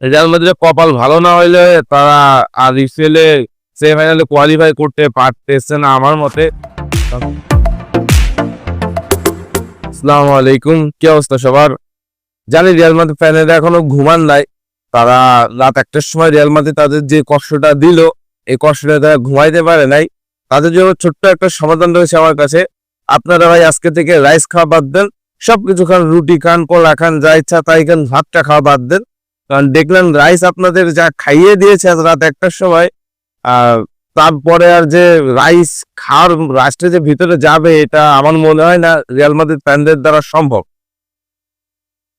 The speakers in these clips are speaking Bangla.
রিয়াল মাদ্রিদের কপাল ভালো না হইলে তারা আর ইসিএলে সেমিফাইনালে কোয়ালিফাই করতে পারতেছে না আমার মতে। আসসালামু আলাইকুম, কি অবস্থা সবার? জানি রিয়াল মাদ্রিদ ফ্যানেরা এখনও ঘুমান নাই। তারা রাত একটার সময় রিয়াল মাদ্রিদ তাদের যে কষ্টটা দিল, এই কষ্টটা তারা ঘুমাইতে পারে নাই। তাদের জন্য ছোট্ট একটা সমাধান রয়েছে আমার কাছে। আপনারা ভাই আজকে থেকে রাইস খাওয়া বাদ দেন, সবকিছু খান, রুটি খান, কলা খান, যা ইচ্ছা তাই খান, ভাতটা খাওয়া বাদ দেন। কারণ দেখলেন রাইস আপনাদের যা খাইয়ে দিয়েছে রাত একটার সময় তারপরে আর যে রাইস খাওয়ার রাষ্ট্রে যে ভিতরে যাবে এটা আমার মনে হয় না রিয়াল মাদ্রিদ ফ্যানদের দ্বারা সম্ভব।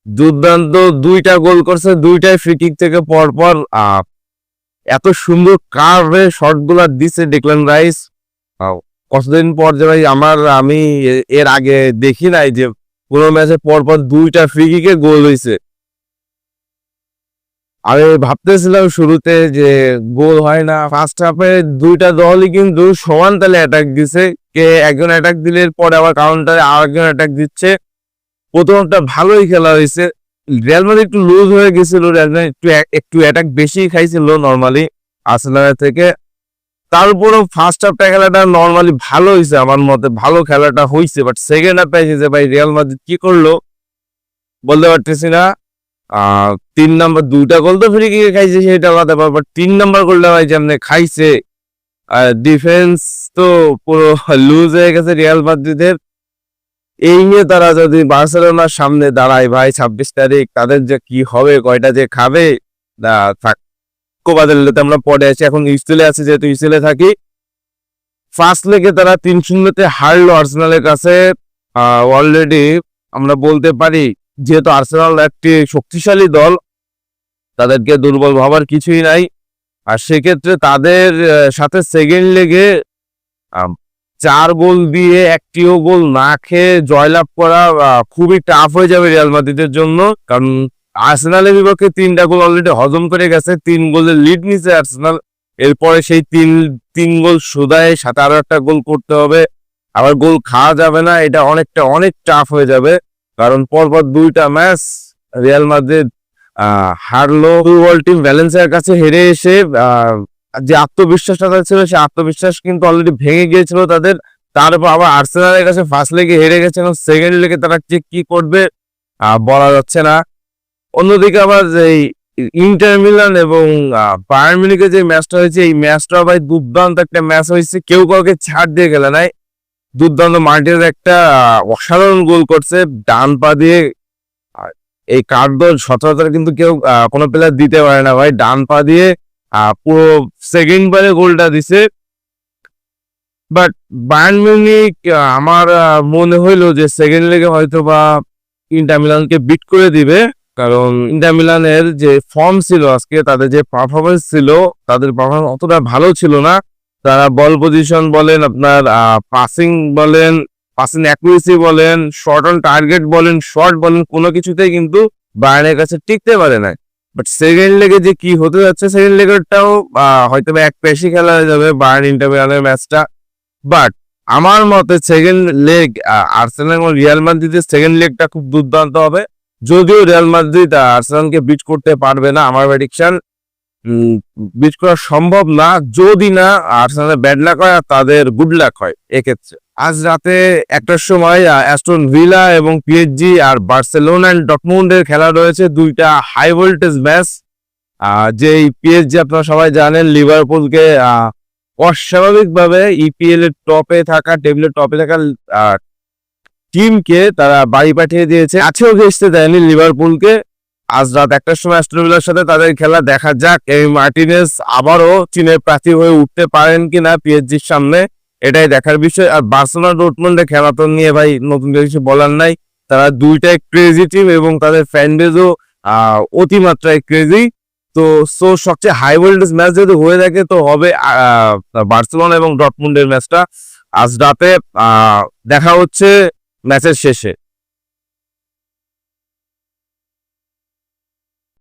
দুর্দান্ত দুইটা গোল করছে দুইটাই ফ্রি কিক থেকে পর পর আহ, এত সুন্দর কার্ভে শটগুলা দিছে দেখলেন রাইস কতদিন পর যে ভাই আমার আমি এর আগে দেখি নাই যে কোনো ম্যাচে পর পর দুইটা ফ্রি কিকে গোল হয়েছে আমি ভাবতেছিলাম শুরুতে যে গোল হয় না। ফার্স্ট হাফে দুইটা দলই কিন্তু সমান তালে অ্যাটাক দিছে। কে একজন অ্যাটাক দিলে পরে আবার কাউন্টারে আরেকজন অ্যাটাক দিচ্ছে। প্রথমটা ভালোই খেলা হয়েছে। রিয়াল মাদ্রিদ একটু লুজ হয়ে গেছিল। রিয়াল মাদ্রিদ একটু একটু অ্যাটাক বেশি খাইছিল নর্মালি আর্সেনালের থেকে। তারপরও ফার্স্ট হাফটা খেলাটা নর্মালি ভালো হয়েছে আমার মতে। ভালো খেলাটা হয়েছে বাট সেকেন্ড হাফে এসেছে ভাই রিয়াল মাদ্রিদ কি করল? বলতে পারতেছি না। তিন নাম্বার দুইটা গোল তো ফ্রি কিকে খাইছে, সেটা আলাদা ব্যাপার তিন নাম্বার গোলটা ভাই যেমনি খাইছে। আর ডিফেন্স তো পুরো লুজ হয়ে গেছে রিয়াল মাদ্রিদের এই নিয়ে তারা যদি বার্সেলোনার সামনে দাঁড়ায়, ভাই, ছাব্বিশ তারিখ, তাদের যে কি হবে, কয়টা যে খাবে, না, থাক। আমরা পরে আছি, এখন ইস্টেলে আছে, যেহেতু ইস্টেলে থাকি। ফার্স্ট লেগে তারা তিন শূন্যতে হারলো আর্সেনালের কাছে। অলরেডি আমরা বলতে পারি যেহেতু আর্সেনাল একটি শক্তিশালী দল, তাদেরকে দুর্বল ভাবার কিছুই নাই। আর সেক্ষেত্রে তাদের সাথে সেকেন্ড লেগে চার গোল দিয়ে একটিও গোল না খেয়ে জয়লাভ করা খুবই টাফ হয়ে যাবে রিয়াল মাদ্রিদের জন্য। কারণ আর্সেনালের বিপক্ষে তিনটা গোল অলরেডি হজম করে গেছে, তিন গোলের লিড নিছে আর্সেনাল। এরপরে সেই তিন তিন গোল সুদায় সাথে আরও একটা গোল করতে হবে। আবার গোল খাওয়া যাবে না, এটা অনেকটা, অনেক টাফ হয়ে যাবে। কারণ পরপর দুইটা ম্যাচ রিয়াল মাদ্রিদ হারলো। দুর্বল টিম ভ্যালেন্সিয়ার কাছে হেরে এসে যে আত্মবিশ্বাসটা ছিল সেই আত্মবিশ্বাস কিন্তু অলরেডি ভেঙে গিয়েছিল তাদের। তারপর আবার আর্সেনালের কাছে ফার্স্ট লেগে হেরে গেছে এবং সেকেন্ড লেগে তারা যে কি করবে বলা যাচ্ছে না। অন্যদিকে আবার এই ইন্টার মিলান এবং মিউনিখের যে ম্যাচটা হয়েছে, এই ম্যাচটা ভাই দুর্দান্ত একটা ম্যাচ হয়েছে। কেউ কাউকে ছাড় দিয়ে গেলে নাই। দুর্দান্ত মার্টিনের একটা অসাধারণ গোল করছে, ডান পা দিয়ে এই কার্ড সচরাচর কিন্তু কেউ কোনো প্লেয়ার দিতে পারে না ভাই। ডান পা দিয়ে পুরো সেকেন্ড বারে গোলটা দিছে। বাট বায়ার্ন মিউনিক আমার মনে হইল যে সেকেন্ড লেগে হয়তো বা ইন্টার মিলানকে বিট করে দিবে। কারণ ইন্টার মিলানের যে ফর্ম ছিল আজকে, তাদের যে পারফরমেন্স ছিল, তাদের পারফরমেন্স অতটা ভালো ছিল না। তারা বল পজিশন বলেন, আপনার পাসিং বলেন পাসিং অ্যাকুরেসি বলেন শর্ট অন টার্গেট বলেন শর্ট বলেন, কোনো কিছুতেই কিন্তু বায়ার্নের কাছে টিকতে পারে না বাট সেকেন্ড লেগে যে কি হতে যাচ্ছে সেকেন্ড লেগেরটাও হয়তো বা এক পেশি খেলা হয়ে যাবে বায়ার্ন ইন্টার ম্যাচটা বাট আমার মতে সেকেন্ড লেগ আর্সেনাল এবং রিয়াল মাদ্রিদের সেকেন্ড লেগটা খুব দুর্দান্ত হবে। যদিও রিয়াল মাদ্রিদ আর্সেনালকে বিট করতে পারবে না, আমার প্রেডিকশন বিট করা সম্ভব না। যদি না আর্সেনালের ব্যাড লাক হয় আর তাদের গুড লাক হয়, এক্ষেত্রে। আজ রাতে একটার সময় অ্যাস্টন ভিলা এবং পিএসজি আর বার্সেলোনা অ্যান্ড ডটমুন্ডের খেলা রয়েছে। দুইটা হাই ভোল্টেজ ম্যাচ যেই পিএসজি আপনারা সবাই জানেন লিভারপুলকে অস্বাভাবিকভাবে ইপিএল এর টপে থাকা টেবিলের টপে থাকা টিমকে তারা বাড়ি পাঠিয়ে দিয়েছে। আছেও ঘেসতে দেয়নি লিভারপুলকে আজ রাত একটার সময় অ্যাস্টন ভিলার সাথে তাদের খেলা দেখা যাক। এই মার্টিনেস আবারও চীনের প্রার্থী হয়ে উঠতে পারেন কিনা পিএসজির সামনে, এটাই দেখার বিষয়। আর বার্সেলোনা ডোটমন্ডের খেলা তো নিয়ে ভাই নতুন কিছু বলার নাই। তারা দুইটাই ক্রেজি টিম এবং তাদের ফ্যান বেজও অতিমাত্রায় ক্রেজি তো সো সবচেয়ে হাই ভোল্টেজ ম্যাচ যদি হয়ে থাকে তো হবে বার্সেলোনা এবং ডটমুন্ডের ম্যাচটা আজ রাতে দেখা হচ্ছে ম্যাচের শেষে।